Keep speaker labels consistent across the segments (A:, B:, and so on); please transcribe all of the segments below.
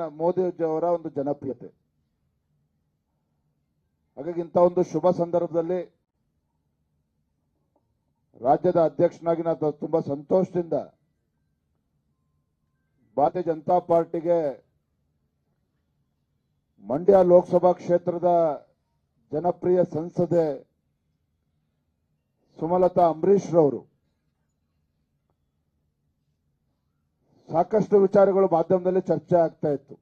A: ಮೋದಿ ಅವರ ಒಂದು ಜನಪ್ರಿಯತೆ. ಹಾಗಾಗಿ ಇಂಥ ಒಂದು ಶುಭ ಸಂದರ್ಭದಲ್ಲಿ ರಾಜ್ಯದ ಅಧ್ಯಕ್ಷನಾಗಿ ನಾನು ತುಂಬಾ ಸಂತೋಷದಿಂದ ಭಾರತೀಯ ಜನತಾ ಪಾರ್ಟಿಗೆ ಮಂಡ್ಯ ಲೋಕಸಭಾ ಕ್ಷೇತ್ರದ ಜನಪ್ರಿಯ ಸಂಸದೆ ಸುಮಲತಾ ಅಂಬರೀಶ್ ರವರು ಸಾಕಷ್ಟು ವಿಚಾರಗಳು ಮಾಧ್ಯಮದಲ್ಲಿ ಚರ್ಚೆ ಆಗ್ತಾ ಇತ್ತು.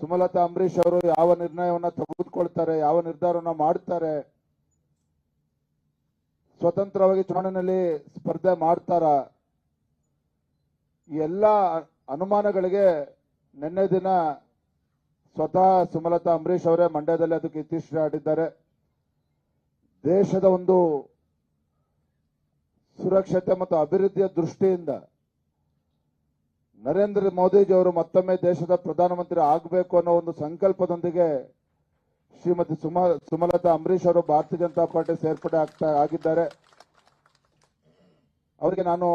A: ಸುಮಲತಾ ಅಂಬರೀಶ್ ಅವರು ಯಾವ ನಿರ್ಣಯವನ್ನ ತೆಗೆದುಕೊಳ್ತಾರೆ, ಯಾವ ನಿರ್ಧಾರವನ್ನ ಮಾಡ್ತಾರೆ, ಸ್ವತಂತ್ರವಾಗಿ ಚುನಾವಣೆಯಲ್ಲಿ ಸ್ಪರ್ಧೆ ಮಾಡ್ತಾರ ಎಲ್ಲ ಅನುಮಾನಗಳಿಗೆ ನಿನ್ನೆ ದಿನ ಸ್ವತಃ ಸುಮಲತಾ ಅಂಬರೀಶ್ ಅವರೇ ಮಂಡ್ಯದಲ್ಲಿ ಅದಕ್ಕೆ ಇತ್ತೀಚೆಗೆ ಆಡಿದ್ದಾರೆ ದೇಶದ ಒಂದು ಸುರಕ್ಷತೆ ಮತ್ತು ಅಭಿವೃದ್ಧಿಯ ದೃಷ್ಟಿಯಿಂದ ನರೇಂದ್ರ ಮೋದಿಜಿ ಅವರು ಮತ್ತೊಮ್ಮೆ ದೇಶದ ಪ್ರಧಾನಮಂತ್ರಿ ಆಗಬೇಕು ಅನ್ನೋ ಒಂದು ಸಂಕಲ್ಪದೊಂದಿಗೆ ಶ್ರೀಮತಿ ಸುಮ, ಸುಮಲತಾ ಅಂಬರೀಶ್ ಅವರು ಭಾರತೀಯ ಜನತಾ ಪಾರ್ಟಿ ಸೇರ್ಪಡೆ ಆಗ್ತಾ ಆಗಿದ್ದಾರೆ. ಅವರಿಗೆ ನಾನು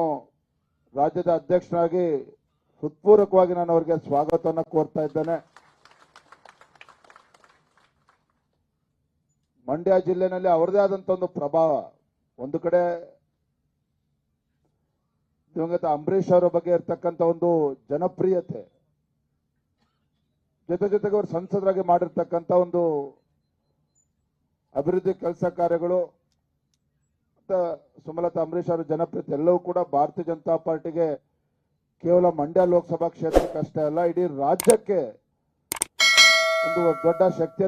A: ರಾಜ್ಯದ ಅಧ್ಯಕ್ಷನಾಗಿ ಹೃತ್ಪೂರ್ವಕವಾಗಿ ನಾನು ಅವರಿಗೆ ಸ್ವಾಗತವನ್ನು ಕೋರ್ತಾ ಇದ್ದೇನೆ. ಮಂಡ್ಯ ಜಿಲ್ಲೆನಲ್ಲಿ ಅವರದೇ ಆದಂತ ಒಂದು ಪ್ರಭಾವ. ಒಂದು ಕಡೆ ದಿವಂಗತ ಅಂಬರೀಶ್ ಅವರ ಬಗ್ಗೆ ಇರ್ತಕ್ಕಂಥ ಒಂದು ಜನಪ್ರಿಯತೆ, ಜೊತೆ ಜೊತೆಗೆ ಅವರು ಸಂಸದರಾಗಿ ಮಾಡಿರ್ತಕ್ಕಂಥ ಒಂದು ಅಭಿವೃದ್ಧಿ ಕೆಲಸ ಕಾರ್ಯಗಳು ಸುಮಲತಾ ಅಂಬರೀಶ್ ಅವರ ಜನಪ್ರಿಯತೆ ಎಲ್ಲವೂ ಕೂಡ ಭಾರತೀಯ ಜನತಾ ಪಾರ್ಟಿಗೆ ಕೇವಲ ಮಂಡ್ಯ ಲೋಕಸಭಾ ಕ್ಷೇತ್ರಕ್ಕಷ್ಟೇ ಅಲ್ಲ, ಇಡೀ ರಾಜ್ಯಕ್ಕೆ ಒಂದು ದೊಡ್ಡ ಶಕ್ತಿಯನ್ನು